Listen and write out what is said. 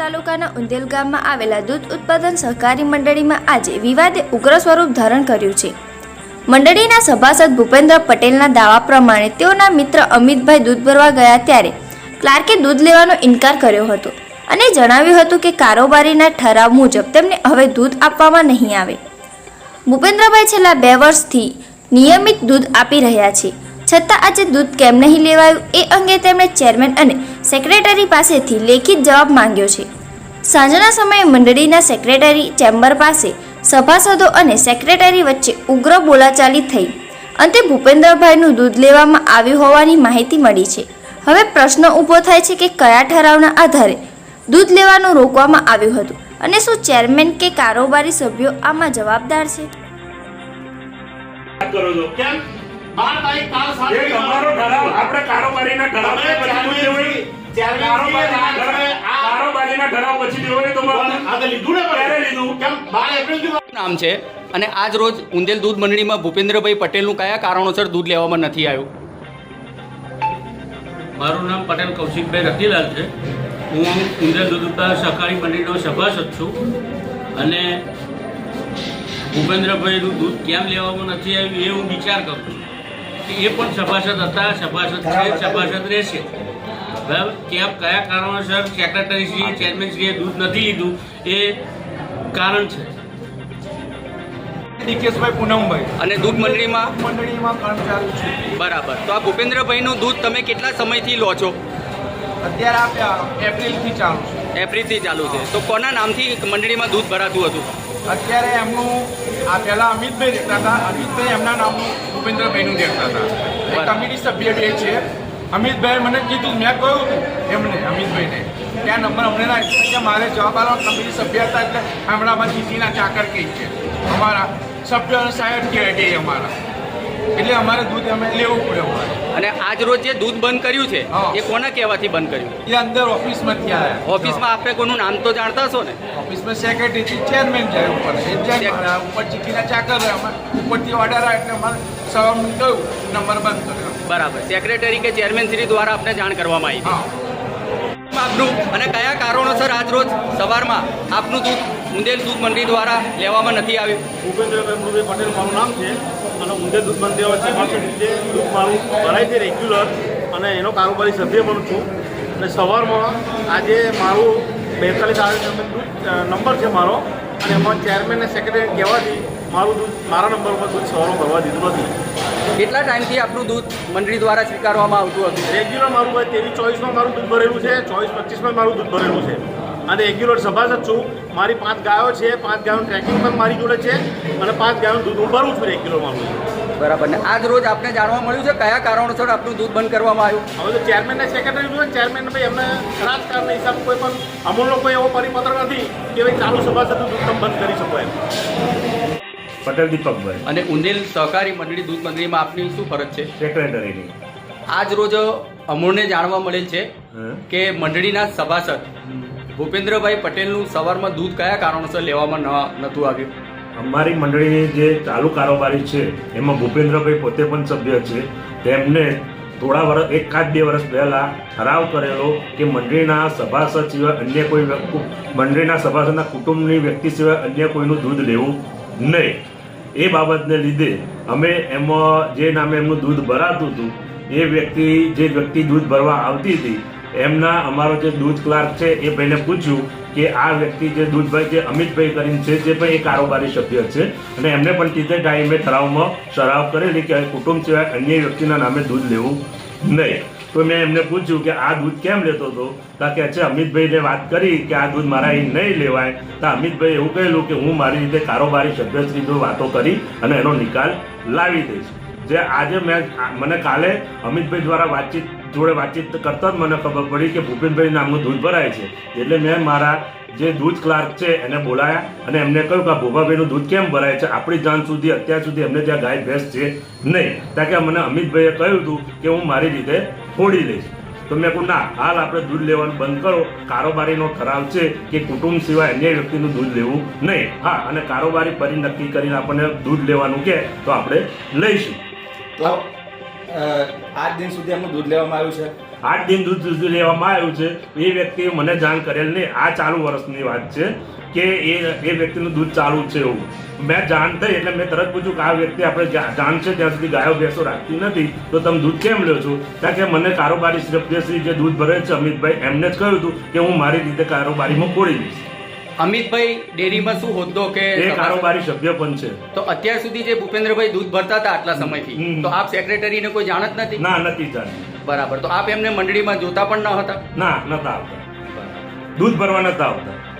તાલુકાના ઉંદેલ ગામમાં આવેલા દૂધ ઉત્પાદન સહકારી મંડળીમાં આજે વિવાદે ઉગ્ર સ્વરૂપ ધારણ કર્યું છે. મંડળીના સભાસદ ભૂપેન્દ્ર પટેલના દાવા પ્રમાણે તેઓના મિત્ર અમિતભાઈ દૂધ ભરવા ગયા ત્યારે ક્લાર્કે દૂધ લેવાનો ઇનકાર કર્યો હતો અને જણાવ્યું હતું કે કારોબારીના ઠરાવ મુજબ તેમને હવે દૂધ આપવામાં નહીં આવે. ભૂપેન્દ્રભાઈ છેલ્લા બે વર્ષથી નિયમિત દૂધ આપી રહ્યા છે. છતાં આજે દૂધ કેમ નહીં લેવાયું એ અંગે તેમણે ચેરમેન અને સેક્રેટરી પાસેથી લેખિત જવાબ માંગ્યો છે. સાંજના સમયે મંડળીના સેક્રેટરી ચેમ્બર પાસે સભાસદો અને સેક્રેટરી વચ્ચે ઉગ્ર બોલાચાલી થઈ. અંતે ભૂપેન્દ્રભાઈનું દૂધ લેવામાં આવ્યું હોવાની માહિતી મળી છે. હવે પ્રશ્ન ઊભો થાય છે કે કયા ઠરાવના આધારે દૂધ લેવાનું રોકવામાં આવ્યું હતું અને શું ચેરમેન કે કારોબારી સભ્યો આમાં જવાબદાર છે? કરો છો. કેમ? બાર તારીખ કાલ સાથે તમારો ઠરાવ આપણે કારોબારીના ઠરાવ ઠરાવ- પછી તો લીધું ને. લીધું? કેમ? બાર એપ્રિલ નામ છે અને આજ રોજ ઉંદેલ દૂધ મંડળીમાં ભૂપેન્દ્રભાઈ પટેલનું કયા કારણોસર દૂધ લેવામાં નથી આવ્યું? મારું નામ પટેલ કૌશિકભાઈ રતિલાલ છે. હું ઉંદેલ દૂધ ઉત્પાદક સહકારી મંડળીનો સભાસદ છું અને ભૂપેન્દ્રભાઈનું દૂધ કેમ લેવામાં નથી આવ્યું એ હું વિચાર કરું છું. એ પણ સભાસદ હતા સભાસદ છે. સભાસદ રહેશે. બરાબર કેમ કયા કારણોસર સેક્રેટરીશ્રીએ ચેરમેનશ્રીએ દૂધ નથી લીધું એ કારણ છે. ડીકેશભાઈ પૂનમભાઈ. અને દૂધ મંડળીમાં? મંડળીમાં કર્મચારી છે. બરાબર. તો આ ભૂપેન્દ્રભાઈનું દૂધ તમે કેટલા સમયથી લો છો? અત્યારે આ એપ્રિલથી ચાલુ છે. એપ્રિલથી ચાલુ છે. તો કોના નામથી મંડળીમાં દૂધ ભરાતું હતું? અત્યારે એમનું આ પહેલાં અમિતભાઈ રહેતા હતા. અમિતભાઈ એમના નામનું ભૂપેન્દ્રભાઈનું રહેતા હતા. કમિટી સભ્ય બે છે. અમિતભાઈ મને કીધું મેં કહ્યું હતું. એમને અમિતભાઈને. ત્યાં નંબર અમને ના કે મારે જવાબ આપવા કમિટી સભ્ય હતા એટલે હમણાં ચીઠીના ચાકર કહી છે. અમારા સભ્ય સાહેબ કહે કે અમારા. એટલે અમારે દૂધ અમે લેવું પડે અમારે. અને આજ રોજ જે દૂધ બંધ કર્યું છે એ કોના કહેવાથી બંધ કર્યું? એ અંદર ઓફિસમાંથી આવ્યા. ઓફિસમાં આપણે કોઈનું નામ તો જાણતા છો ને? ઓફિસમાં સેક્રેટરી છે ચેરમેન જાય ઉપર. ઉપર ચીઠીના ચાકર રહે. અમારે ઉપરથી ઓર્ડર આવે એટલે અમારે સવારનું કહ્યું નંબર બંધ કર્યો. બરાબર. સેક્રેટરી કે ચેરમેન શ્રી દ્વારા આપને જાણ કરવામાં આવી આપનું અને કયા કારણોસર આજ રોજ સવારમાં આપનું દૂધ ઉંદેલ દૂધ મંડળી દ્વારા લેવામાં નથી આવ્યું? ભૂપેન્દ્રભાઈ પટેલ મારું નામ છે અને ઉંદેલ દૂધ મંડળી વચ્ચે મારું દૂધ મારું ભરાય છે રેગ્યુલર અને એનો કારોબારી સભ્ય પણ છું. અને સવારમાં આજે મારું બેતાલીસ આડત્રીસ નંબર છે મારો. અને એમાં ચેરમેન અને સેક્રેટરી કહેવાથી મારું દૂધ મારા નંબર પર દૂધ સવારો ભરવા દીધું નથી. કેટલા ટાઈમથી આપનું દૂધ મંડળી દ્વારા સ્વીકારવામાં આવતું હતું? રેગ્યુલર મારું ભાઈ તેવી ચોવીસમાં મારું દૂધ ભરેલું છે ચોવીસ પચીસમાં મારું દૂધ ભરેલું છે. અને રેગ્યુલર સભાસદ છું. મારી પાંચ ગાયો છે પાંચ ગાયોનું ટ્રેકિંગ પણ મારી જોડે છે અને પાંચ ગાયોનું દૂધ હું ભરું છું રેગ્યુલર મારું. બરાબર. ને આજ રોજ આપને જાણવા મળ્યું છે કયા કારણોસર આપનું દૂધ બંધ કરવામાં આવ્યું? હવે તો ચેરમેન ને સેક્રેટરી જોઈએ ચેરમેન ભાઈ એમને રાજકારના હિસાબ કોઈ પણ અમૂલનો કોઈ એવો પરિપત્ર નથી કે ભાઈ ચાલુ સભાસદનું દૂધ તમે બંધ કરી શકો એમ. પટેલ દીપકભાઈ. અને ઉંદેલ સહકારી મંડળી દૂધ મંડળીમાં આપની શું ફરજ છે? સેક્રેટરીની. આજ રોજ અમૂળને જાણવા મળેલ છે કે મંડળીના સભાસદ ભૂપેન્દ્રભાઈ પટેલનું સવારમાં દૂધ કયા કારણોસર લેવામાં નહોતું આવ્યું? અમારી મંડળીની જે ચાલુ કારોબારી છે એમાં ભૂપેન્દ્રભાઈ પોતે પણ સભ્ય છે. તેમને થોડા વર્ષ એકાદ બે વર્ષ પહેલાં ઠરાવ કરેલો કે મંડળીના સભાસદ સિવાય અન્ય કોઈ વ્યક્તિ મંડળીના સભાસદના કુટુંબની વ્યક્તિ સિવાય અન્ય કોઈનું દૂધ લેવું નહીં. એ બાબતને લીધે અમે એમાં જે નામે એમનું દૂધ ભરાતું હતું, એ વ્યક્તિ, જે વ્યક્તિ દૂધ ભરવા આવતી હતી, એમના અમારો જે દૂધ ક્લાર્ક છે, એ ભાઈને પૂછ્યું કે આ વ્યક્તિ જે દૂધભાઈ જે અમિતભાઈ કરીને છે, જે પણ એ કારોબારી સભ્ય છે, અને એમને પણ તે ટાઈમે તળાવમાં શરાવ કરેલી કે કુટુંબ સિવાય અન્ય વ્યક્તિના નામે દૂધ લેવું નહીં. તો મેં એમને પૂછ્યું કે આ દૂધ કેમ લેતો હતો? તો કે છે અમિતભાઈને વાત કરી કે આ દૂધ મારા અહીં નહીં લેવાય. તો અમિતભાઈ એવું કહેલું કે, હું મારી રીતે કારોબારી સભ્યશ્રી જોડે વાતો કરી અને એનો નિકાલ લાવી દઈશ. જે આજે મેં મને કાલે અમિતભાઈ દ્વારા વાતચીત જોડે વાતચીત કરતા જ મને ખબર પડી કે ભૂપેનભાઈ નામનું દૂધ ભરાય છે. એટલે મેં મારા જે દૂધ ક્લાર્ક છે એને બોલાયા અને એમને કહ્યું કે આ ભૂપાભાઈનું દૂધ કેમ ભરાય છે? આપણી જાણ સુધી, અત્યાર સુધી એમને ત્યાં ગાય ભેંસ છે નહીં. કારણ કે મને અમિતભાઈએ કહ્યું હતું કે હું મારી રીતે ફોડી લઈશ તો મેં કહું ના હાલ આપણે દૂધ લેવાનું બંધ કરો. કારોબારીનો ઠરાવ છે કે કુટુંબ સિવાય અન્ય વ્યક્તિનું દૂધ લેવું નહીં. હા અને કારોબારી ફરી નક્કી કરીને આપણને દૂધ લેવાનું કહે તો આપણે લઈશું. તો આજ દિન સુધી એમનું દૂધ લેવામાં આવ્યું છે? આઠ દિન દૂધ દૂધ લેવામાં આવ્યું છે. એ વ્યક્તિએ મને જાણ કરેલ નહીં. આ ચાલુ વર્ષની વાત છે કે એ એ વ્યક્તિનું દૂધ ચાલુ છે એવું. મેં જાણ થઈ એટલે મેં તરત પૂછ્યું કે આ વ્યક્તિ આપણે જાણશે જાણ છે ત્યાં સુધી ગાયો ભેંસો રાખતી નથી તો તમે દૂધ કેમ લ્યો છો? કારણ કે મને કારોબારી સભ્યશ્રી જે દૂધ ભરે છે અમિતભાઈ એમને જ કહ્યું હતું કે હું મારી રીતે કારોબારીમાં ખોડી દઈશ. અમિતભાઈ ડેરીમાં શું હોદ્દો કે એ કારોબારી સભ્ય પણ છે. તો અત્યાર સુધી જે ભૂપેન્દ્રભાઈ દૂધ ભરતા હતા આટલા સમયથી. તો આપ સેક્રેટરીને કોઈ જાણત નથી? ના નથી જાણતી બરાબર તો આપ એમને મંડળીમાં જોતા પણ ન હતા? ના નતા આવતા. દૂધ ભરવા નતા આવતા.